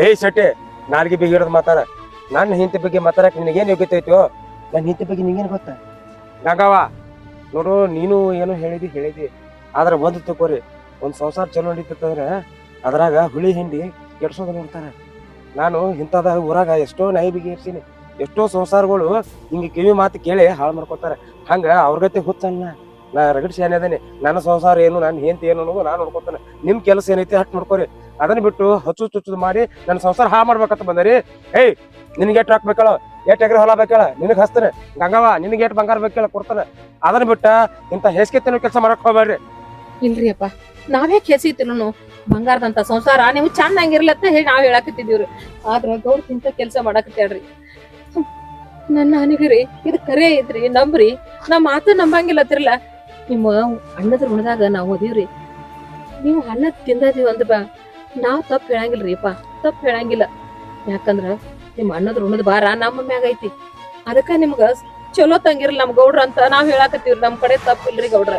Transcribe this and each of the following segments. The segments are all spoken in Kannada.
ಏಯ್ ಶೆಟ್ಟಿ ನಾಲ್ಗೆ ಬಿಗಿ ಹಿಡಿದು ಮಾತಾಡ. ನನ್ನ ಹಿಂತಿ ಬಗ್ಗೆ ಮಾತಾಡಕ್ ನಿನಗೇನು ಯೋಗ್ಯತೆ ಐತೋ? ನನ್ನ ಹಿಂತಿ ಬಗ್ಗೆ ನಿಂಗೇನು ಗೊತ್ತಾ? ಗಂಗವ್ವ ನೋಡು ನೀನು ಏನು ಹೇಳಿದಿ ಹೇಳಿದಿ. ಆದ್ರೆ ಒಂದು ತಗೋರಿ ಒಂದು ಸಂಸಾರ ಚಲೋ ನಡೀತಂದ್ರೆ ಅದ್ರಾಗ ಹುಳಿ ಹಿಂಡಿ ಕೆಡ್ಸೋದು ನೋಡ್ತಾರೆ. ನಾನು ಇಂಥದ ಊರಾಗ ಎಷ್ಟೋ ನಾಯಿ ಬಿಗಿ ಇರ್ಸೀನಿ. ಎಷ್ಟೋ ಸಂಸಾರಗಳು ಹಿಂಗೆ ಕಿವಿ ಮಾತು ಕೇಳಿ ಹಾಳು ಮಾಡ್ಕೊತಾರೆ. ಹಂಗ ಅವ್ರಗತೆ ಹುಚ್ಚಲ್ಲ ನಾ ರಗಡ್ ಶಾನೆ ಅದೇನೆ. ನನ್ನ ಸಂಸಾರ ಏನು ನನ್ನ ಹೆಂತ ಏನು ಅನ್ನೋದು ನಾನು ನೋಡ್ಕೊತಾನೆ. ನಿಮ್ಮ ಕೆಲಸ ಏನೈತಿ ಹಟ್ ನೋಡ್ಕೊರಿ. ಅದನ್ನ ಬಿಟ್ಟು ಹಚ್ಚು ಚುಚ್ಚುದು ಮಾಡಿ ನನ್ನ ಸಂಸಾರ ಹಾ ಮಾಡ್ಬೇಕಂತ ಬಂದರಿ ಏಯ್, ನಿನಗೆ ಎಷ್ಟು ಹಾಕ್ಬೇಕಳ ಎಷ್ಟು ಎಕರೆ ಹೊಲ ಬೇಕಾಳ ನಿನಗೆ ಹಸ್ತಾನೆ ಗಂಗವ್ವ, ನಿನಗೆ ಎಷ್ಟು ಬಂಗಾರ ಬೇಕಲ್ಲ ಕೊಡ್ತಾನೆ. ಅದನ್ನ ಬಿಟ್ಟ ಇಂಥ ತಿನ್ನೋ ಕೆಲಸ ಮಾಡಕ್ ಹೋಗ್ಬೇಡ್ರಿ. ಇಲ್ರಿ ಅಪ್ಪ ನಾವೇ ಕೆಸಿತಿನು ಬಂಗಾರದಂತ ಸಂಸಾರ? ನೀವು ಅಂತ ಹೇಳಿ ನಾವ್ ಹೇಳಾಕತ್ತಿದೀವ್ರಿ ಆದ್ರ ಗೌಡ್ ಇಂತ ಕೆಲಸ ಮಾಡಾಕತ್ತೇಳ್ರಿ. ನನ್ನ ಅನಿಗ್ರಿ ಇದು ಕರೆ ಐತ್ರಿ, ನಂಬ್ರಿ. ನಮ್ ಮಾತು ನಂಬಂಗಿಲ್ಲತ್ತಿರಲ್ಲ ನಿಮ್ಮ ಅಣ್ಣದ್ರ ಉಣದಾಗ ನಾವು ಓದಿವ್ರಿ. ನೀವು ಅನ್ನ ತಿಂದದೀವಿ ಅಂದ್ರ ಬಾ ನಾವ್ ತಪ್ಪು ಹೇಳಂಗಿಲ್ರಿಪ್ಪ ತಪ್ಪು ಹೇಳಂಗಿಲ್ಲ. ಯಾಕಂದ್ರ ನಿಮ್ಮ ಅಣ್ಣದ್ ಉಣದ ಭಾರ ನಮ್ಮ ಮ್ಯಾಗ ಐತಿ. ಅದಕ್ಕ ನಿಮ್ಗ ಚಲೋ ತಂಗಿರ್ಲಿ ನಮ್ ಗೌಡ್ರ ಅಂತ ನಾವ್ ಹೇಳಾಕತ್ತೀವ್ರಿ ನಮ್ ಕಡೆ ತಪ್ಪಿಲ್ರಿ ಗೌಡ್ರ.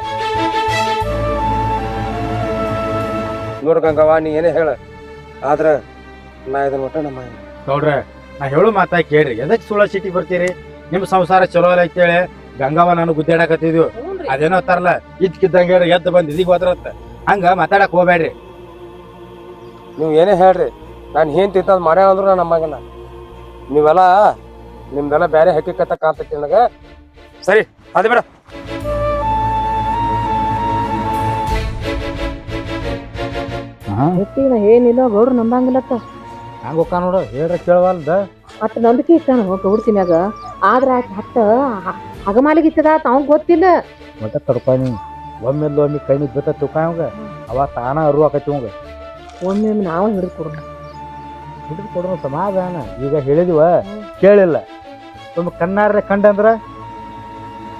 ನೋಡ್ ಗಂಗವ್ವ ನೀ ಏನೇ ಹೇಳ ಆದ್ರ ನಾ ಇದನ್ನ ಒಟ್ಟ ನಮ್ಮ ಗೌಡ್ರ ನಾ ಹೇಳು ಮಾತಾ ಕೇಳ್ರಿ. ಎದಕ್ ಸುಳ್ಳ ಸಿಟಿ ಬರ್ತೀರಿ? ನಿಮ್ ಸಂಸಾರ ಚಲೋ ಅಲ್ಲ ಅಂತೇಳಿ ಗಂಗವ್ವ ನಾನು ಗುದ್ದಾಡಕತ್ತಿದ್ವು. ಅದೇನೋ ತರಲ್ಲ ಇದ್ಕಿದ್ದಂಗೆ ಎದ್ದು ಬಂದ್ ಇದೀಗ ಹೋದ್ರತ್ತ ಹಂಗ ಮಾತಾಡಕ್ ಹೋಗ್ಬೇಡ್ರಿ ನೀವು ಏನೇ ಹೇಳ್ರಿ. ನಾನು ಏನ್ ತಿಂತ ಮಾಡ್ಯಾನ ಅಂದ್ರು ನಾನು ನಮ್ಮಂಗಿಲ್ಲ. ನೀವೆಲ್ಲ ನಿಮ್ದೆಲ್ಲ ಬೇರೆ ಹಕ್ಕಿಕತ್ತ ಕಾಣ್ತೈತಿ ನನಗೆ. ಸರಿ ಅದು ಬೇಡ. ಏನಿಲ್ಲ ಗೌಡ್ರು ನಂಬಂಗಿಲ್ಲತ್ತ. ಹಂಗ ಹೋಗ ನೋಡು ಹೇಳ್ರ ಕೇಳವಲ್ದ. ಮತ್ತೆ ನಂಬಿಕೆ ಇಟ್ಟಾನ ಗೌಡ್ತಿ ಮ್ಯಾಗ ಆದ್ರ ಹತ್ತ ಹತ್ತ ಹಗಮಾಲಿಗಿತ್ತದ ತಾವ್ ಗೊತ್ತಿಲ್ಲ. ಮತ್ತೆ ತಡ್ಕೊನಿ ಒಮ್ಮೆ ಒಮ್ಮೆ ಕೈ ನಿಂತ್ ಬಿತ್ತ ತುಕ ಅವಾಗ ಅವ ತಾನ ಅರು ಆಕತಿ ಅವಂಗ ಒಮ್ಮೆ ನಾವು ಹಿಡಿದು ಕೊಡೋಣ. ಹಿಡಿದು ಕೊಡೋಣ ಸಮಾಧಾನ. ಈಗ ಹೇಳಿದ್ವ ಕೇಳಿಲ್ಲ. ತುಂಬ ಕಣ್ಣಾರ್ರೆ ಕಂಡಂದ್ರ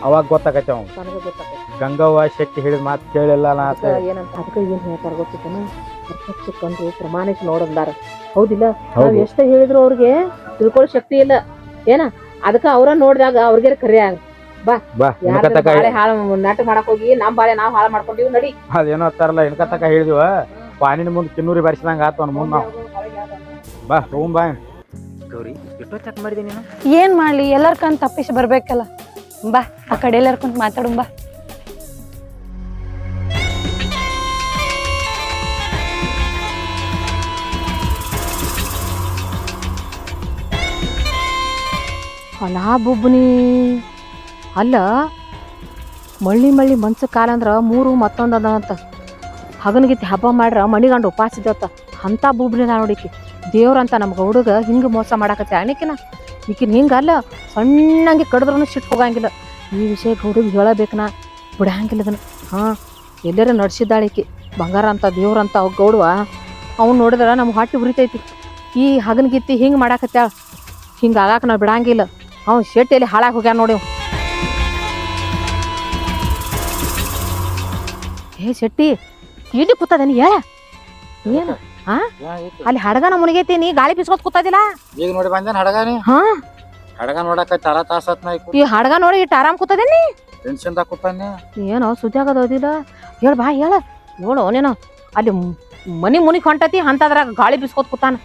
ಅವಾಗ ಗೊತ್ತಾಗತ್ತೆ ಅವ್ನು. ನನಗ ಗೊತ್ತಾಗತ್ತೆ. ಗಂಗವ್ವ ಶೆಟ್ಟಿ ಹೇಳಿದ ಮಾತು ಕೇಳಿಲ್ಲ ನಾ ಆತ ಏನಂತ ಅದಕ್ಕೆ ಏನ್ ಹೇಳ್ತಾರ ಗೊತ್ತಿತ್ತನ? ಪ್ರತ್ಯಕ್ಷ ಕಂಡು ಪ್ರಮಾಣಿಸಿ ನೋಡಂದಾರ ಹೌದಿಲ್ಲ? ನಾವು ಎಷ್ಟೇ ಹೇಳಿದ್ರು ಅವ್ರಿಗೆ ತಿಳ್ಕೊಳ್ಳೋ ಶಕ್ತಿ ಇಲ್ಲ. ಏನ? ಅದಕ್ಕ ಅವ್ರ ನೋಡಿದಾಗ ಅವ್ರಿಗೆ ಕರೆ ಆಗ ಬಾ. ಇನ್ಕತಕ ಬಾಳೆ ಹಾಳು. ನಾಟಕ ಮಾಡಕ್ ಹೋಗಿ ನಮ್ ಬಾಳೆ ನಾವು ಹಾಳು ಮಾಡ್ಕೊಂಡಿವ್ ನಡಿ. ಅದೇನೋ ಅಂತಾರಲ್ಲ ಇನ್ಕತಕ ಹೇಳಿದ್ವ. ಪಾನಿನ ಮುಂದೆ ಕಿನ್ನೂರಿ ಬರ್ಸಿದಂಗ ಆತು ಅವ್ನ ಮುಂದ್ ನಾವು. ಬಾ ತಗೊಂಡ್ ಬಾ. ಗೌರಿ ಎಷ್ಟೋ ಚೆಕ್ ಮಾಡಿದೆ ನೀನು? ಏನ್ ಮಾಡ್ಲಿ ಎಲ್ಲಾರ್ ಕಣ್ ತಪ್ಪಿಸಿ ಬರ್ಬೇಕಲ್ಲ. ಬಾ ಆ ಕಡೆ ಎಲ್ಲಾರ್ ಕುಂತ್ ಮಾತಾಡು ಬಾ. ಅಲ್ಲ ಬುಬ್ಬನಿ. ಅಲ್ಲ ಮಳ್ಳಿ ಮಳ್ಳಿ ಮನ್ಸು ಕಾಲ ಅಂದ್ರ ಮೂರು ಮತ್ತೊಂದು ಅದ ಅಂತ ಹಗನ್ಗಿತ್ತಿ ಹಬ್ಬ ಮಾಡ್ರ ಮಣಿಗಂಡು ಉಪಾಸ ಇದ್ದತ್ತ ಅಂತ ಬೂಬ್ಲಿ ನಾ ನೋಡಿಕಿ ದೇವ್ರಂತ ನಮ್ಗೆ ಹುಡುಗ ಹಿಂಗೆ ಮೋಸ ಮಾಡಾಕತ್ತೆ ಅಣಿಕಿನ ಈಕಿನ ಹಿಂಗಲ್ಲ ಸಣ್ಣಂಗೆ ಕಡಿದ್ರೂ ಸಿಟ್ಟು ಹೋಗಂಗಿಲ್ಲ. ಈ ವಿಷಯ ಹುಡುಗ ಹೇಳಬೇಕು ನಾ. ಬಿಡಂಗಿಲ್ಲ ಅದನ್ನ ಹಾಂ, ಎಲ್ಲರ ಈಕಿ. ಬಂಗಾರ ಅಂತ ದೇವ್ರಂತ ಅವ್ ಗೌಡವ. ಅವ್ನು ನೋಡಿದ್ರೆ ನಮ್ಗೆ ಹೊಟ್ಟೆ ಉರಿತೈತಿ. ಈ ಹಗನಗಿತ್ತಿ ಹಿಂಗೆ ಮಾಡಾಕತ್ಯಾಳ. ಹಿಂಗೆ ಆಗಾಕ ನಾವು ಬಿಡಂಗಿಲ್ಲ. ಅವ್ನು ಶೆಟ್ಟಿಯಲ್ಲಿ ಹಾಳಾಗಿ ಹೋಗ್ಯಾನ ನೋಡಿ. ಏ ಶೆಟ್ಟಿ ಇಲ್ಲಿ ಕೂತದೇನಿ ಹೇಳ ಏನು? ಅಲ್ಲಿ ಹಡಗನ ಮುನಿಗೈತಿ ನೀ ಗಾಳಿ ಬಿಸ್ಕೊತ್ ಕೂತದಿಲ್ಲ? ಈಗ ನೋಡಿ ಬಂದೇನ್ ಹಡಗಾನಿ ಹಾ? ಹಡಗ ನೋಡಕ ತರ ತಾಸತ್ ನಾ ಈ ಹಡಗ ನೋಡಿ ಇಟ್ಟು ಆರಾಮ್ ಕೂತದೇನಿ ಟೆನ್ಷನ್ ದಾಗ ಕೂತಾನೆ ಏನೋ ಸುದ್ದಿ ಆಗೋದಿಲ್ಲ ಹೇಳ ಬಾ ಹೇಳ. ನೋಡು ನೀನು. ಅಲ್ಲಿ ಮನಿ ಮುನಿಗ್ ಹೊಂಟತಿ ಅಂತದ್ರಾಗ ಗಾಳಿ ಬಿಸ್ಕೊತ್ ಕೂತಾನ.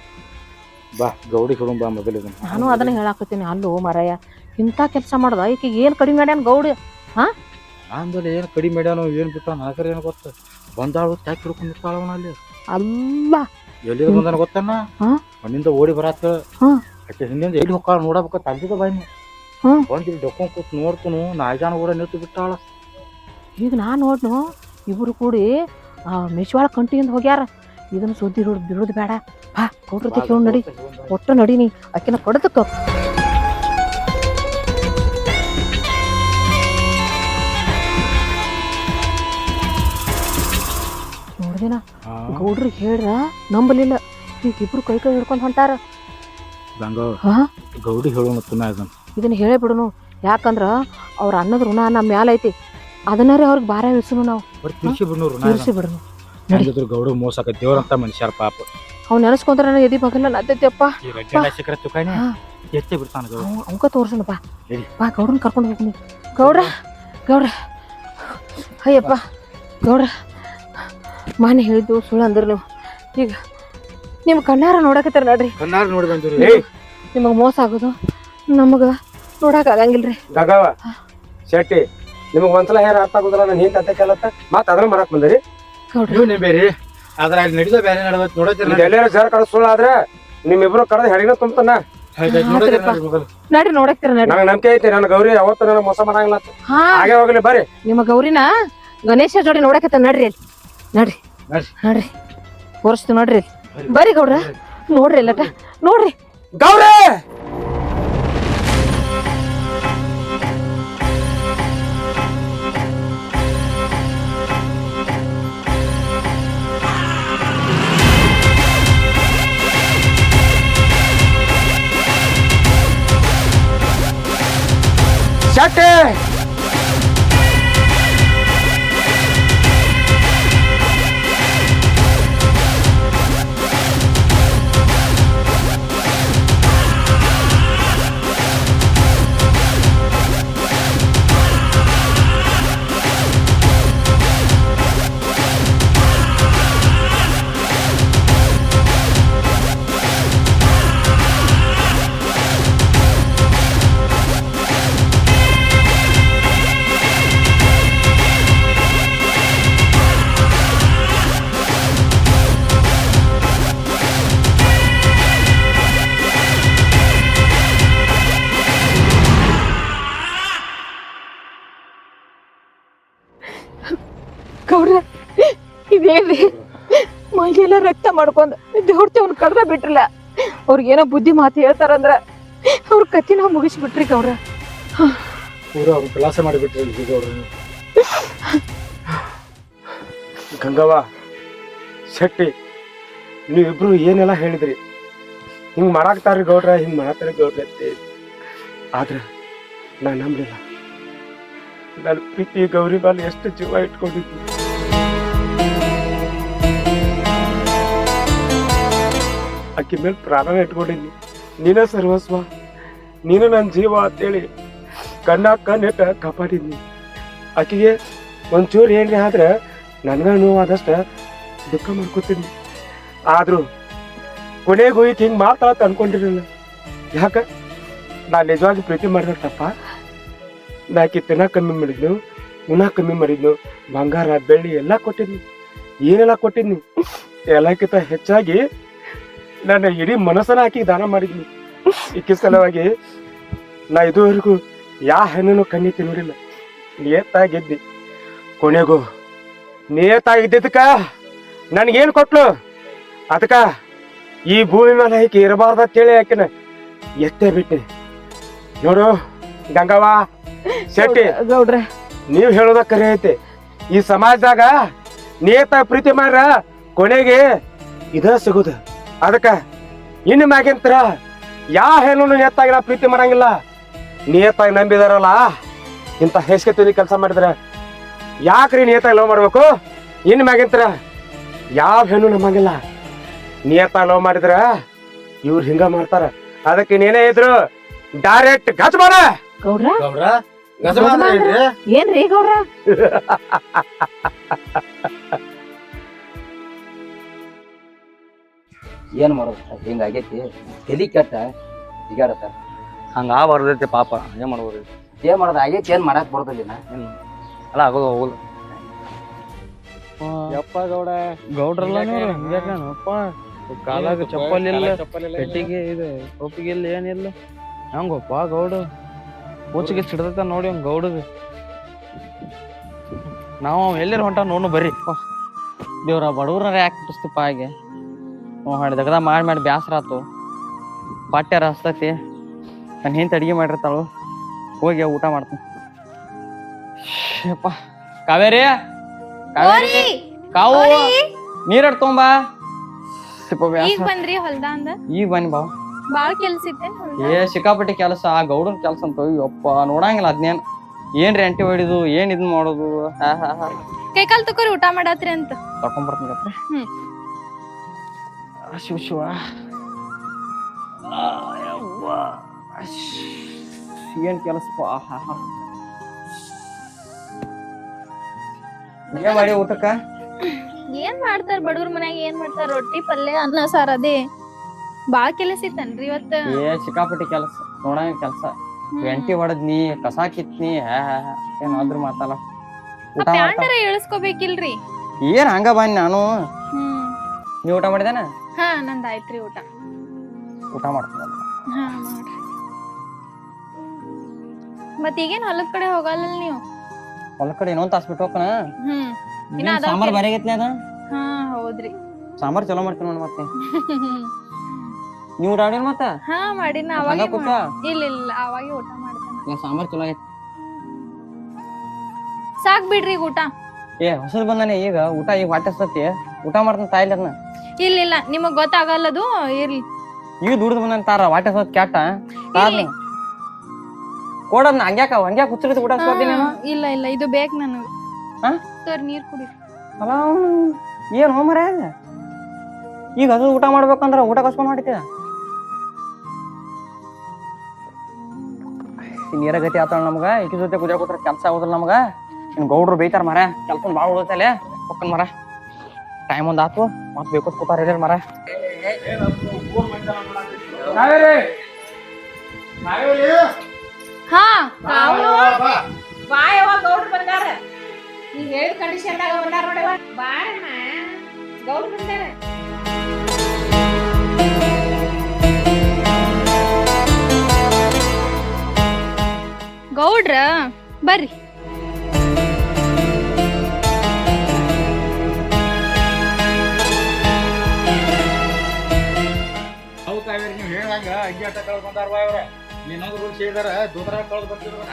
ಬಾ ಗೌಡಿ ಹುಡುಗ ಬಾ ಮೊದಲು ನಾನು ಅದನ್ನ ಹೇಳಾಕತ್ತೀನಿ. ಅಲ್ಲೋ ಮರಯ್ಯ ಇಂಥ ಕೆಲಸ ಮಾಡ್ದ? ಈಕಿಗೆ ಏನು ಕಡಿಮೆ ಮಾಡ್ಯಾನ ಗೌಡಿ? ಹಾ? ಆಮೇಲೆ ಏನು ಕಡಿಮೆ ಮಾಡ್ಯಾನೋ ಏನು ಬಿಟ್ಟ ನನಗರ ಏನ್ ಗೊತ್ತ. ಬಂದಾಳು ತ್ಯಾಕ್ ಹಿಡ್ಕೊಂಡ್ ನಿಂತಾಳ ಅವ್ನ ಅಲ್ಲಿ. ಅಲ್ಲ. ಎಲ್ಲಿ ಬಂದನ ಗೊತ್ತನ್ನ ಹಾ? ಮಣ್ಣಿಂದ ಓಡಿ ಬರಾತ ಹಾ. ಹಿಂದಿಂದ ಎಲ್ಲಿ ಹೋಗ್ತಾಳ ನೋಡಬೇಕ ತಂದಿದ ಬಾಯಿ ಹಾ. ಬಂದ್ ಇಲ್ಲಿ ಡೊಕ್ಕೊಂಡ್ ಕೂತ್ ನೋಡ್ತನು ನಾಯ್ಜಾನ ಕೂಡ ನಿಂತು ಬಿಟ್ಟಾಳ. ಈಗ ನಾನು ನೋಡ್ನು ಇಬ್ರು ಕೂಡಿ ಆ ಮೇಶವಾಳ ಕಂಟಿಯಿಂದ ಹೋಗ್ಯಾರ. ಇದನ್ನ ಸುದ್ದಿ ಹಿಡಿದು ಬಿಡೋದು ಬೇಡ. ಬಾ ಗೌಡ್ರ ಕೇಳಿ ನಡಿ. ಒಟ್ಟು ನಡೀನಿ. ಆಕಿನ ಕೊಡದಕ್ಕ ನೋಡ್ದಿನ ಗೌಡ್ರು ಹೇಳ್ರ ನಂಬಲಿಲ್ಲ. ಈಗ ಇಬ್ರು ಕೈ ಕೈ ಹಿಡ್ಕೊಂಡ್ ಹೊಂಟಾರ. ಗಂಗಾ ಹಾ? ಗೌಡಿ ಹೇಳೋಣ ತುನ ಇದನ್ನ. ಇದನ್ನ ಹೇಳೇ ಬಿಡುನು. ಯಾಕಂದ್ರ ಅವ್ರ ಅನ್ನದ ಋಣ ನಮ್ಮ ಮ್ಯಾಲ ಐತಿ. ಅದನ್ನಾರೇ ಅವ್ರಿಗೆ ಭಾರ ಇಳಿಸುನು ನಾವು. ಬರೀ ತಿರ್ಸಿ ಬಿಡ್ನೂರು ತೀರ್ಸಿ ಬಿಡುನು. ಹೆಂಗಿದ್ರು ಗೌಡ ಮೋಸಕ ದೇವ್ರಂತ ಮನುಷ್ಯರ ಪಾಪ. ಅವ್ನು ನೆನೆಸ್ಕೊಂಡ್ರೆ ಎದಿ ಬಗಲ್ಲ ನದ್ದೈತಿಯಪ್ಪ ಈ ರಡ್ಡ ಸಿಕ್ಕರ ತುಕಾನೆ ಹಾ. ಎತ್ತೆ ಬಿಡ್ತಾನ ಗೌಡ ಅವ್ ಅವಂಕ ತೋರ್ಸೋಣ ಬಾ ಹೇಳಿ. ಬಾ ಗೌಡ್ರನ್ ಕರ್ಕೊಂಡು ಹೋಗ್ತೀನಿ. ಗೌಡ್ರ ಗೌಡ್ರ. ಅಯ್ಯಪ್ಪ ಗೌಡ್ರ. ಮಾನೆ ಹೇಳಿದ್ದು ಸುಳ್ಳು ಅಂದ್ರ ನೀವು ಈಗ ನಿಮ್ ಕಣ್ಣಾರ ನೋಡಕತ್ತಾರ ನೋಡ್ರಿ. ಕಣ್ಣಾರ ನೋಡಿ ಬಂದಿರಿ ನಿಮಗ್ ಮೋಸ ಆಗೋದು? ನಮಗ ನೋಡಕ್ ಆಗಂಗಿಲ್ರಿ. ಗಂಗವ್ವ ಶೆಟ್ಟಿ ನಿಮಗೆ ಒಂದ್ಸಲ ಹೇರ ಅರ್ಥ ಆಗುದಿಲ್ಲ ನಾನು ಹಿಂತ ಅಂತ ಕೇಳತ್ತ? ಮತ್ತ ಅದ್ರ ಮರಕ್ ಬಂದ್ರಿ. ಗೌಡ್ರ ನೀವು ಬೇರೆ. ಅದ್ರ ಅಲ್ಲಿ ನಡೆದ ಬೇರೆ ನಡವತ್ ನೋಡತ್ತೀರಿ ಎಲ್ಲಾರು ಜರ ಕಡೆ ಸುಳ್ಳು ಆದ್ರೆ ನಿಮ್ಮಿಬ್ರು ಕಡದ ಹೆಡಿನ ತುಂಬತಾನ? ನಡ್ರಿ ನೋಡಕ್ತೀರ ನಡ್ರಿ. ನಂಗೆ ನಂಬಿಕೆ ಐತಿ ನನ್ನ ಗೌರಿ ಅವತ್ತು ನನಗೆ ಮೋಸ ಮಾಡಂಗಿಲ್ಲ ಹಾಗೆ ಹೋಗ್ಲಿ ಬರ್ರಿ. ನಿಮ್ಮ ಗೌರಿನ ಗಣೇಶ ಜೋಡಿ ನೋಡಕತ್ತ ನಡ್ರಿ ಅಲ್ಲಿ. ನಡ್ರಿ. ನಡ್ರಿ. ನಡ್ರಿ. ತೋರಿಸ್ತು ನೋಡ್ರಿ. ಬರ್ರಿ ಗೌಡ್ರ. ನೋಡ್ರಿ ಎಲ್ಲಟ ನೋಡ್ರಿ. ಗೌರಿ! ಗೌಡ್ರ, ಇದೇನ್ರಿ? ಮೈಗೆಲ್ಲ ರಕ್ತ ಮಾಡ್ಕೊಂಡ್ ದೇವ್ರತಿ ಅವ್ನ ಕಡ್ದ ಬಿಟ್ರಲ್ಲ. ಅವ್ರಿಗೇನೋ ಬುದ್ಧಿ ಮಾತು ಹೇಳ್ತಾರಂದ್ರ ಅವ್ರ ಕತ್ತಿನ ಮುಗಿಸ್ಬಿಟ್ರಿ ಗೌರ ಪೂರ ಅವ್ರು ಕೆಲಸ ಮಾಡಿಬಿಟ್ರಿ ಗಂಗವ್ವ, ಶೆಟ್ಟಿ, ನೀವಿಬ್ರು ಏನೆಲ್ಲ ಹೇಳಿದ್ರಿ? ಹಿಂಗ್ ಮಾಡಾಕ್ತಾರ್ರಿ ಗೌಡ್ರ, ಹಿಂಗ್ ಮಾಡಾಕ್ತಾರೆ ಗೌಡ್ರ ಆದ್ರೆ ಆದ್ರ ನಾ ನಂಬಲಿಲ್ಲ. ನನ್ನ ಪ್ರೀತಿ ಗೌರಿ ಮೇಲೆ ಎಷ್ಟು ಜೀವ ಇಟ್ಕೊಂಡಿದ್ವಿ ಆಕೆ ಮೇಲೆ ಪ್ರಾಣ ಇಟ್ಕೊಂಡಿದ್ದೀನಿ ನೀನ ಸರ್ವಸ್ವ, ನೀನು ನನ್ನ ಜೀವ ಅಂತೇಳಿ ಕಣ್ಣ ಕಣ್ಣಿಟ್ಟ ಕಾಪಾಡಿದ್ನಿ ಆಕೆಗೆ ಒಂಚೂರು ಏನ್ರಿ ಆದ್ರೆ ನನ್ಗ ನೋವಾದಷ್ಟ ದುಃಖ ಮಾಡ್ಕೊತೀನಿ ಆದ್ರೂ ಕೊನೆಗೂ ಈಕೆ ಹಿಂಗೆ ಮಾತಾಡ್ತ ಅನ್ಕೊಂಡಿರಲಿಲ್ಲ. ಯಾಕೆ? ನಾನು ನಿಜವಾಗಿ ಪ್ರೀತಿ ಮಾಡಿದ ತಪ್ಪ ತಿನ್ನ ಕಮ್ಮಿ ಮಾಡಿದ್ನು ಉಣ ಕಮ್ಮಿ ಮಾಡಿದ್ನು ಬಂಗಾರ, ಬೆಳ್ಳಿ ಎಲ್ಲ ಕೊಟ್ಟಿದ್ನಿ. ಏನೆಲ್ಲ ಕೊಟ್ಟಿದ್ನಿ? ಎಲ್ಲಕ್ಕಿಂತ ಹೆಚ್ಚಾಗಿ ನನ್ನ ಇಡೀ ಮನಸ್ಸನ್ನ ಹಾಕಿ ದಾನ ಮಾಡಿದ್ನಿ. ಇಕ್ಕಿ ಸಲುವಾಗಿ ನಾ ಇದುವರೆಗೂ ಯಾ ಹೆಣ್ಣನ್ನು ಕಣ್ಣಿ ನೋಡಿಲ್ಲ. ನೇತಾಗಿದ್ದಿ. ಕೊನೆಗೂ ನೇತಾಗಿದ್ದಕ್ಕ ನನಗೇನು ಕೊಟ್ಲು? ಅದಕ್ಕ ಈ ಭೂಮಿ ಮೇಲೆ ಹೀಗೆ ಇರಬಾರ್ದ ಅಂತೇಳಿ ಆಕಿನ ಎತ್ತೇ ಬಿಟ್ಟೆ. ನೋಡು ಗಂಗವ್ವ ಶೆಟ್ಟಿ ಗೌಡ್ರೆ ನೀವ್ ಹೇಳೋದ ಕರೆ ಐತಿ. ಈ ಸಮಾಜದಾಗ ನೇತ ಪ್ರೀತಿ ಮಾಡ್ರ ಕೊನೆಗೆ ಇದ ಸಿಗುದ. ಅದಕ್ಕ ಇನ್ನು ಮ್ಯಾಗಿಂತರ ಯಾ ಹೆಣ್ಣು ನಾ ಪ್ರೀತಿ ಮಾಡಂಗಿಲ್ಲ. ನೇತಾಗಿ ನಂಬಿದಾರಲ್ಲ ಇಂಥ ತಿಳಿ ಕೆಲಸ ಮಾಡಿದ್ರ ಯಾಕ್ರಿ ನೇತಾಗಿ ಲವ್ ಮಾಡ್ಬೇಕು? ಇನ್ನು ಮ್ಯಾಗಿಂತರ ಯಾವ ಹೆಣ್ಣು ನಂಬಂಗಿಲ್ಲ. ನೇತ ಲವ್ ಮಾಡಿದ್ರ ಇವ್ರು ಹಿಂಗ ಮಾಡ್ತಾರ. ಅದಕ್ಕೆ ನೀನೇ ಇದ್ರು ಡೈರೆಕ್ಟ್ ಗಚ್ ಮಾಡ. ಗೌಡ್ರ? ಏನ್ರಿ ಗೌಡ್ರ? ಏನ್ ಮಾಡೋದು? ಹಿಂಗಾಗೈತಿ ತಲಿ ಕೆಟ್ಟ ಜಿಗಾಡತ್ತ ಹಂಗ ಆಗ್ಬಾರ್ದೈತಿ ಪಾಪ. ಏನ್ ಮಾಡ್ಬೋದು. ಏನ್ ಮಾಡೋದು? ಆಗೈತಿ ಏನ್ ಮಾಡಕ್ ಬರ್ತದಿನ ಏನು ಅಲ್ಲ ಆಗೋದು ಹೋಗುದು. ಯಪ್ಪ ಗೌಡ ಗೌಡ್ರಲ್ಲ ಹಿಂಗ್ಯಾಕಪ್ಪ ಕಾಲಾಗ ಚಪ್ಪಲ್ ಇಲ್ಲ. ಪೆಟ್ಟಿಗೆ ಇದು ಒಪ್ಪಿಗೆ ಇಲ್ಲ ಏನಿಲ್ಲ. ಹಂಗಪ್ಪ ಗೌಡು. ಪೂಚಿಗೆ ಸಿಡ್ದತ್ತ ನೋಡಿ ಅವ್ನ್ ಗೌಡಗ. ನಾವು ಎಲ್ಲರ ಹೊಂಟ ನೋಡು ಬರ್ರಿ. ದೇವ್ರ ಬಡವ್ರ ಯಾಕೆ ಬಿಡಿಸ್ತಪ್ಪ ಹಾಗೆ. ಹಾಡಿ ದಗದ ಮಾಡಿ ಮಾಡಿ ಬ್ಯಾಸರ ಆತು. ಪಾಟ್ಯಾರ ಹಸ್ತತಿ ನನ್ನ ಹಿಂತ ಅಡಿಗೆ ಮಾಡಿರ್ತಾಳು. ಹೋಗಿ ಊಟ ಮಾಡ್ತೀನಿ. ಯಪ್ಪ. ಕಾವೇರಿ? ಕಾವೇರಿ ಕಾವು? ನೀರ್ ಹಡ್ತೊಂಬಾ ಸಿಪ್ಪ ಈಗ ಬಂದ್ರಿ ಹೊಲ್ದಾಂದ? ಈಗ ಬನ್ನಿ ಬಾ. ಬಾಳ್ ಕೆಲ್ಸ ಇದೆ ಏ ಸಿಕ್ಕಾಪಟ್ಟೆ ಕೆಲಸ. ಆ ಗೌಡನ್ ಕೆಲಸ ಅಂತ ಅಪ್ಪ ನೋಡಂಗಿಲ್ಲ ಅದ್ನೇನ್. ಏನ್ರಿ ಅಂಟಿ ಹೊಡಿದು ಏನ್ ಇದ್ ಮಾಡೋದು? ಹಾ ಹಾ ಹಾ. ಕೈಕಾಲ್ ತಕೋರಿ ಊಟ ಮಾಡತ್ರಿ ಅಂತ. ತಕೊಂಬರ್ತೀನಿ ಗಪ್ರೆ ಹ್ಮ್. ಆ, ಶಿವ ಶಿವ. ಆ, ಯವ್ವ. ಅಶ್. ಏನ್ ಕೆಲಸಪ್ಪ? ಹಾ ಹಾ. ಏನ್ ಮಾಡಿ ಊಟಕ್ಕ? ಏನ್ ಏನ್ ಮಾಡ್ತಾರ ಬಡವ್ರ ಮನ್ಯಾಗ ಏನ್ ಮಾಡ್ತಾರ? ರೊಟ್ಟಿ ಪಲ್ಯ ಅನ್ನ ಸಾರ್ ಅದೇ. ಬಾಳ್ ಕೆಲಸ ಇತ್ತನ್ರಿ ಇವತ್ತ? ಏ ಸಿಕ್ಕಾಪಟ್ಟಿ ಕೆಲಸ. ನೋಡಂಗ ಕೆಲಸ. ಎಂಟಿ ಹೊಡದ್ನಿ ಕಸ ಕಿತ್ನಿ ಹ್ಯಾ ಏನಾದ್ರು ಮಾತಲ್ಲ ಊಟ ಮಾಡ್ತಾ ಪ್ಯಾಂಟರ ಇಳಿಸ್ಕೋಬೇಕಿಲ್ರಿ ಏನ್ ಹಂಗ ಬನ್ನಿ ನಾನು? ಹ್ಮ್. ನೀ ಊಟ ಮಾಡಿದೇನ? ಹಾ ನಂದಾಯ್ತ್ರಿ ಊಟ. ಊಟ ಮಾಡ್ತೀನಿ. ಹಾ ಮಾಡ್ರಿ. ಮತ್ ಈಗೇನ್ ಹೊಲದ ಕಡೆ ಹೋಗಲ್ಲ ನೀವು? ಹೊಲ ಕಡೆ ಇನ್ನೊಂದ್ ತಾಸ್ ಬಿಟ್ಟು ಹೋಗ್ತಾನ? ಹ್ಮ್. ಇನ್ನ ಅದಾವ್ ಸಾಂಬಾರ್ ಕೆಲ್ಸ. ಅದ? ಹಾ ಹೌದ್ರಿ. ಸಾಂಬಾರ್ ಚಲೋ ಮಾಡ್ತೀನಿ ನೋಡಿ ಮತ್ತೆ. ನೀವು ಊಟ ಮಾಡಿರಿ ಮತ್ತ ಹಾ ಮಾಡಿನ ಹಂಗ ಅವಾಗೆ ಕೂತ ಇಲ್ಲ ಇಲ್ಲ ಅವಾಗೆ ಊಟ ಮಾಡ್ತಾನ. ಸಾಂಬಾರ್ ಚಲೋ ಐತಿ ಸಾಕ್ ಬಿಡ್ರಿ ಈಗ ಊಟ. ಏ ಹೊಸದ್ ಬಂದಾನೆ ಈಗ ಊಟ ಈಗ ಹೊಟ್ಟೆ ಸತ್ತಿ ಊಟ ಮಾಡ್ತಾನ ತಾಯಿಲ್ಲ ಅದನ್ನ ಇಲ್ಲ ಇಲ್ಲ ನಿಮಗ್ ಗೊತ್ತಾಗಲ್ಲದು ಇರ್ಲಿ. ಈಗ ದುಡ್ದು ಬಂದಂತ ತಾರ ಹೊಟ್ಟೆ ಸತ್ ಕ್ಯಾಟ? ಇರ್ಲಿ. ಕೊಡದ್ನ ಹಂಗ್ಯಾಕ ಹಂಗ್ಯಾಕ ಊಟ ಹಾಕ್ಸ್ಕೊತೀನಿ ಹಾ, ಇಲ್ಲ ಇಲ್ಲ ಇದು ಬೇಕ್ ನನಗ್. ಹಾ? ಸರ್ ನೀರ್ ಕುಡಿ. ಅಲ್ಲ ಏನು ಹೋಮರ ಈಗ ಅದು ಊಟ ಮಾಡ್ಬೇಕಂದ್ರ ಊಟ ಕಸ್ಕೊಂಡ್ ಮಾಡಿದ್ಯ ನೀರ ಗತಿ ಆತಾಳ ನಮ್ಗ. ಈಕಿ ಜೊತೆ ಕುದಿರ ಕೂತ್ರ ಕೆಲಸ ಆಗೋದಿಲ್ಲ ನಮ್ಗ. ಇನ್ ಗೌಡ್ರು ಬೈತಾರ ಮರ ಕೆಲ್ಸ ಭಾಳ ಉಳಿತಲೆ ಹೊಕ್ಕನ್ ಮರ ಟೈಮ್ ಒಂದ್ ಆತು. ಮತ್ ಬೇಕು ಕೂತಾರ ಇಲ್ಲ ಮರ ಹಾ ಬಾಯವ್ವ ಗೌಡ್ರು ಬಂದಾರ? ನೀ ಹೇಳಿದ ಕಂಡೀಷನ್ದಾಗ ಬಂದಾರ ನೋಡವ್ವ ಬಾರಮ್ಮ ಗೌಡ್ರು ಬಂದಾರ. ಗೌಡ್ರ ಬರ್ರಿ. ಹೌದು ಕಾವೇರಿ ನೀವು ಹೇಳಂಗ ಕಳ್ದು ಬಾ ಇವ್ರ. ದೂತರ ಬರ್ತಿದ್ರು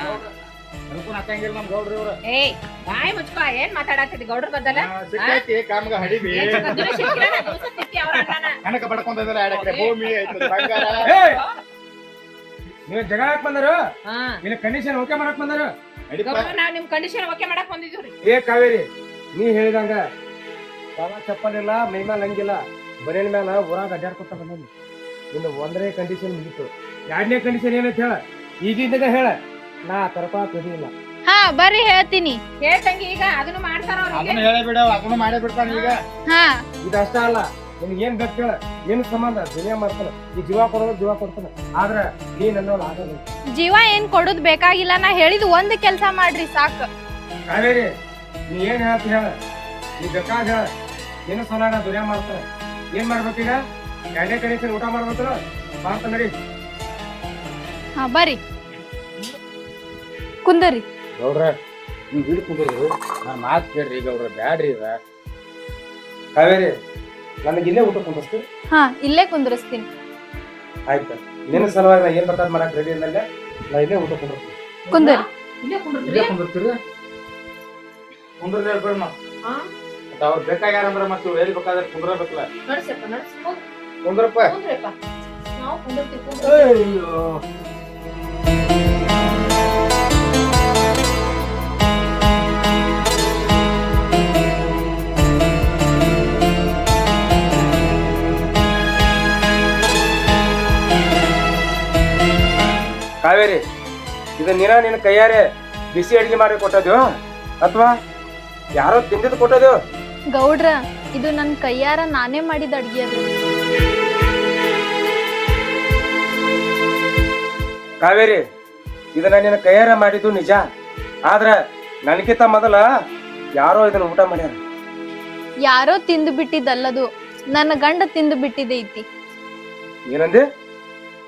ಅದಕ್ಕೂ ಹತ್ತಂಗಿಲ್ಲ ನಮ್ ಗೌಡ್ರಿ ಇವ್ರ. ಏಯ್ ಬಾಯ್ ಮುಚ್ಕೋ ಏನ್ ಮಾತಾಡತ್ತಿದ್ ಗೌಡ್ರ ಬದಲ ಸಿಕ್ಕೈತಿ ಕಾಮ್ಗ ಹಡಿಬಿ. ಕನಕ ಎಕರೆ ಭೂಮಿ ಐತಿ ಬಂಗಾರ. ನೀವು ಜಗಳ ಹಾಕ್ ಬಂದರು? ಹಾ. ಇಲ್ಲ ಕಂಡೀಷನ್ ಓಕೆ ಮಾಡಕ್ ಬಂದರು? ನಾವ್ ನಿಮ್ ಕಂಡೀಷನ್ ಓಕೆ ಮಾಡಕ್ ಬಂದಿದ್ವಿ ಏ ಕಾವೇರಿ ನೀ ಹೇಳಿದಂಗ ಕಾಲ ಚಪ್ಪಲ್ ಇಲ್ಲ ಮೈ ಮ್ಯಾಲ ಹಂಗಿಲ್ಲ. ಬರೇನ್ ಮ್ಯಾಲ ಊರಾಗ ಅಡ್ಡಾಡ್ಕೊತ ಬಂದಿ ಇನ್ನು ಒಂದನೇ ಕಂಡೀಷನ್ ಮುಗೀತು. ಎರಡನೇ ಕಂಡೀಷನ್ ಏನಂತ ಹೇಳ? ಈಗಿದ್ದಾಗ ಹೇಳ. ನಾ ತರಪ ಇಲ್ಲ. ಹಾ ಬರ್ರಿ ಹೇಳ್ತೀನಿ. ಹೇಳ್ತಂಗಿ ಈಗ ಅದನ್ನು ಮಾಡ್ತಾರ ಅದನ್ನ ಹೇಳೇ ಬಿಡ ಅದನ್ನು ಮಾಡೇ ಬಿಡ್ತಾನೆ ಈಗ. ಹಾ. ಇದಷ್ಟ ಅಲ್ಲ. ನಿನ್ಗೆ ಏನ್ ಬೇಕು ಹೇಳ ಏನ್ ಸಂಬಂಧ ದುನಿಯಾ ಮಾಡ್ತಾನೆ. ಈ ಜೀವ ಕೊಡೋದು ಜೀವ ಕೊಡ್ತಾನೆ. ಆದ್ರೆ ನೀ ನನ್ನ ಆಗೋದು ಜೀವ ಏನ್ ಕೊಡೋದ್ ಬೇಕಾಗಿಲ್ಲ ನಾ ಹೇಳಿದ್ ಒಂದ್ ಕೆಲ್ಸ ಮಾಡ್ರಿ ಸಾಕ್. ಕಾವೇರಿ ನೀ ಏನ್ ಹೇಳ್ತಿ ಹೇಳ? ನೀ ಬೇಕಾಗ ಹೇಳ. ಏನು ಸಲ ನಾ ದುನಿಯಾ ಮಾಡ್ತಾನ. ಏನ್ ಮಾಡ್ಬೇಕೀಗ ಕಡೆ ಕಡೆ ಸರಿ ಊಟ ಮಾಡ್ಬೇಕಲ್ಲ? ಮಾಡ್ತಾನ ನಡಿ. ಹಾ ಬರ್ರಿ. ಕುಂದರಿ ಗೌಡ್ರ ನೀವು ಬಿಡು ನಾ ನಾನು ಮಾತು ಕೇಳ್ರಿ ಗೌಡ್ರ ಬ್ಯಾಡ್ರಿ ಇವ ಕಾವೇರಿ ನನಗೆ ಇಲ್ಲೇ ಊಟ ಕುಂದಿಸ್ತು ಹಾ ಇಲ್ಲೇ ಕುಂದ್ರಸ್ತೀನಿ. ಆಯ್ತು. ನಿನ್ನ ಸಲುವಾಗಿ ನಾ ಏನ್ ಬೇಕಾದ್ ಮಾಡಕ್ ರೆಡಿ ಅಂದಲ್ಲ ನಾ ಇಲ್ಲೇ ಊಟ ಕುಂದಿರ್ತೀನಿ ಕುಂದರಿ. ಇಲ್ಲೇ ಕುಂದಿರ್ತೀರಿ ಕುಂದ್ರದೇ ಬೇಡ ಹಾ ಮತ್ತೆ ಅವ್ರು ಬೇಕಾಗ್ಯಾರಂದ್ರ ಮತ್ತೆ ಇವ್ರು ಎಲ್ಲಿ ಬೇಕಾದ್ರೆ ಕುಂದ್ರಬೇಕಲ್ಲ. ಕುಂದ್ರಪ್ಪ. ಕುಂದ್ರಪ್ಪ. ನಾವು ಕುಂದಿರ್ತೀವಿ ಕುಂದ್ರಿ. ಕಾವೇರಿ ಇದು ನೀನ ನಿನ್ನ ಕೈಯಾರೆ ಬಿಸಿ ಅಡಿಗೆ ಮಾಡಿ ಕೊಟ್ಟದ್ಯೋ? ಅಥವಾ ಯಾರೋ ತಿಂದಿದ್ದು ಕೊಟ್ಟದ್ಯೋ? ಗೌಡ್ರ ಇದು ನನ್ನ ಕೈಯಾರ ನಾನೇ ಮಾಡಿದ ಅಡಿಗೆ ಅದು. ಕಾವೇರಿ ಇದನ್ನ ನಿನ್ನ ಕೈಯಾರ ಮಾಡಿದ್ದು ನಿಜ. ಆದ್ರ ನನಗಿಂತ ಮೊದಲ ಯಾರೋ ಇದನ್ನ ಊಟ ಮಾಡ್ಯಾರ? ಯಾರೋ ತಿಂದು ಬಿಟ್ಟಿದ್ದಲ್ಲದು. ನನ್ನ ಗಂಡ ತಿಂದು ಬಿಟ್ಟಿದೈತಿ ಏನಂದೆ?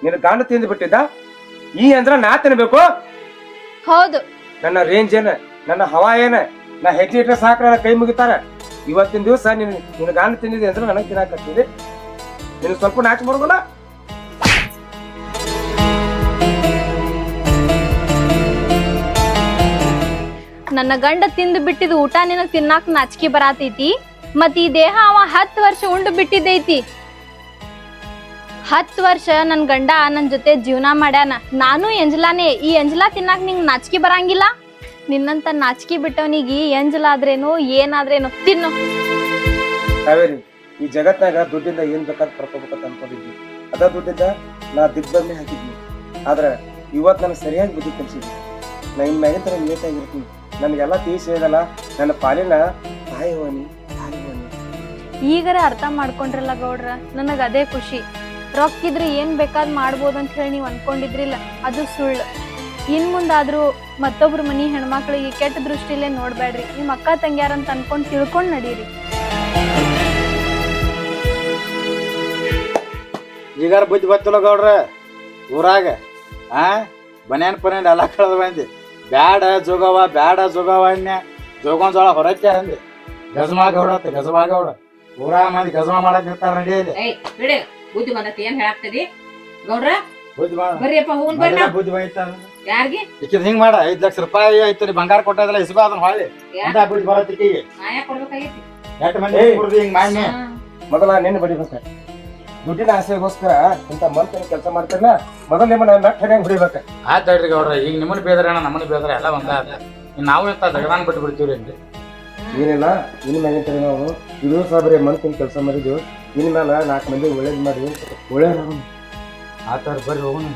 ನಿನ್ನ ಗಂಡ ತಿಂದು ಬಿಟ್ಟಿದ್ದ? ಈ ಅಂದ್ರ ನಾ ತಿನ್ಬೇಕು? ಹೌದು. ನನ್ನ ರೇಂಜ್ ಏನ? ನನ್ನ ಹವಾ ಏನ? ನಾ ಹೆಜ್ಜೆ ಇಟ್ರೆ ಸಾಕು ನನ್ನ ಕೈ ಮುಗಿತಾರ? ಇವತ್ತಿನ ದಿವಸ ನಿನ್ ನಿನ್ನ ಗಾಣ ತಿಂದಿದೆ ಅಂದ್ರೆ ನನಗೆ ತಿನ್ನಾಕತ್ತಿದೆ ನಿನ್ ಸ್ವಲ್ಪ ನಾಚ್ ಮಾಡೋದಿಲ್ಲ ನನ್ನ ಗಂಡ ತಿಂದು ಬಿಟ್ಟಿದ ಊಟ ನಿನಗ್ ತಿನ್ನಾಕ ನಾಚಿಕೆ ಬರಾತೈತಿ. ಮತ್ ಈ ದೇಹ ಅವ ಹತ್ತು ವರ್ಷ ಉಂಡು ಬಿಟ್ಟಿದ್ದೈತಿ. ಹತ್ತು ವರ್ಷ ನನ್ನ ಗಂಡ ನನ್ನ ಜೊತೆ ಜೀವನ ಮಾಡ್ಯಾನ. ನಾನು ಎಂಜಲಾನೆ ಈ ಎಂಜಲಾ ತಿನ್ನಾಕ ನಿಂಗ್ ನಾಚಿಕೆ ಬರಂಗಿಲ್ಲ? ನಿನ್ನಂತ ನಾಚಿಕೆ ಬಿಟ್ಟವನಿಗೆ ಎಂಜಲ ಆದ್ರೇನು ಏನಾದ್ರೇನು ತಿನ್ನು. ಕಾವೇರಿ ಈ ಜಗತ್ನಾಗ ದುಡ್ಡಿಂದ ಏನ್ ಬೇಕಾದ್ ಪಡ್ಕೋಬೇಕಂತ ಅನ್ಕೊಂಡಿದ್ವಿ. ಅದ ದುಡ್ಡಿಂದ ನಾ ದಿಗ್ಬಂದಿ ಹಾಕಿದ್ವಿ. ಆದ್ರೆ ಇವತ್ ನನಗೆ ಸರಿಯಾಗಿ ಬುದ್ಧಿ ಕಲಿಸಿದ್ವಿ ನಾ ಇನ್ ಮ್ಯಾಗಿನ ತರ ನಿಯತ್ತಾಗಿರ್ತೀನಿ ನನಗೆಲ್ಲ ತಿಳಿಸಿ ಹೇಳಲ್ಲ ನನ್ನ ಪಾಲಿನ ತಾಯಿವನಿ ಹೋನಿ ಈಗರ ಅರ್ಥ ಮಾಡ್ಕೊಂಡ್ರಲ್ಲ ಗೌಡ್ರ ನನಗೆ ಅದೇ ಖುಷಿ. ರೊಕ್ಕಿದ್ರೆ ಏನ್ ಬೇಕಾದ್ ಮಾಡ್ಬೋದು ಅಂತ ಹೇಳಿ ನೀವು ಅನ್ಕೊಂಡಿದ್ರಿಲ್ಲ ಅದು ಸುಳ್ಳು. ಇನ್ ಮುಂದಾದ್ರೂ ಮತ್ತೊಬ್ರು ಮನಿ ಹೆಣ್ಮಕ್ಳಿಗೆ ಕೆಟ್ಟ ದೃಷ್ಟಿಲೇ ನೋಡ್ಬೇಡ್ರಿ. ನಿಮ್ಮ ಅಕ್ಕ ತಂಗ್ಯಾರಂತ ಅನ್ಕೊಂಡು ತಿಳ್ಕೊಂಡು ನಡೀರಿ. ಈಗಾರ ಬುದ್ಧಿ ಬತ್ತಲ್ಲ ಗೌಡ್ರ ಊರಾಗ ಆ? ಬನ್ಯಾನ್ ಪನ್ಯಾನ್ ಎಲ್ಲ ಕಳೆದ ಬಂದಿ. ಬ್ಯಾಡ ಜೋಗವ ಬ್ಯಾಡ ಜೋಗವ ಅನ್ಯ ಜೋಗನ್ ಜೋಳ ಹೊರಕ್ಕೆ ಅಂದಿ. ಗಜಮಾ ಗೌಡ ಅಂತ ಗಜಮಾ ಗೌಡ. ಊರಾಗ ಮಂದಿ ಗಜಮಾ ಮಾಡಕ್ ನಿಂತಾರ ನಡಿಯಲ್ಲಿ ಏಯ್ ಬಿಡಿ. ಬುದ್ಧಿ ಬಂದತಿ ಏನ್ ಹೇಳಾಕ್ತದಿ? ಗೌಡ್ರ ಬುದ್ಧಿ ಮಾಡ ಬರ್ರಿಯಪ್ಪ ಹೂನ್ ಬರ್ರಿ ಮೊದಲ ಬುದ್ಧಿ ಬಂತ ಯಾರ್ಗಿ? ಹಿಂಗ್ ಮಾಡ ಐದ್ ಲಕ್ಷ ರೂಪಾಯಿ ಐತ್ರಿ ಬಂಗಾರ ಕೊಟ್ಟದಲ್ಲ ಇಸ್ಬಾ ಅದನ್ನ ಹೊಳ್ಳಿ. ಅಂತ ಬುದ್ಧಿ ಬರತ್ತಿಕ್ಕಿಗೆ ನಾಯ ಕೊಡ್ಬೇಕಾಗೈತಿ. ಎಷ್ಟು ಮಂದಿ ಏಯ್. ಕುಡ್ದು ಹಿಂಗ್ ಮಾಡಿ ಮೊದಲ ನಿನ್ನ ಬಡಿಬೇಕ ದುಡ್ಡಿನ ಆಸೆಗೋಸ್ಕರ ಇಂತ ಮಂತನ ಕೆಲಸ ಮಾಡ್ತಾರಲ್ಲ ಮೊದಲ ನಿಮ್ಮನ್ನ ನಟ್ ಹುಡಿಬೇಕ ಹೊಡಿಬೇಕ? ಆಯ್ತು ಹೇಳ್ರಿ ಗೌಡ್ರ ಈಗ ನಿಮ್ಮನ್ನ ಬೇದ್ರ ನಮ್ಮನ್ನ ಬೇದ್ರ ಎಲ್ಲ ಒಂದ ನಾವು ಇಂತ ದಗದಾನ್ ಬಿಟ್ಟು ಬಿಡ್ತೀವ್ರಿ ಏನಿಲ್ಲ ಇನ್ನು ಮ್ಯಾಗಿಂತ ನಾವು ಇದು ಸಹ ಬರೀ ಮಂತಿನ ಕೆಲಸ ಮಾಡಿದ್ವಿ ಇನ್ ಮೇಲೆ ನಾಲ್ಕು ಮಂದಿ ಒಳ್ಳೇದು ಮಾಡಿ ಒಳ್ಳೆ ಥರ ಬರ್ರಿ ಹೋಗೋಣ.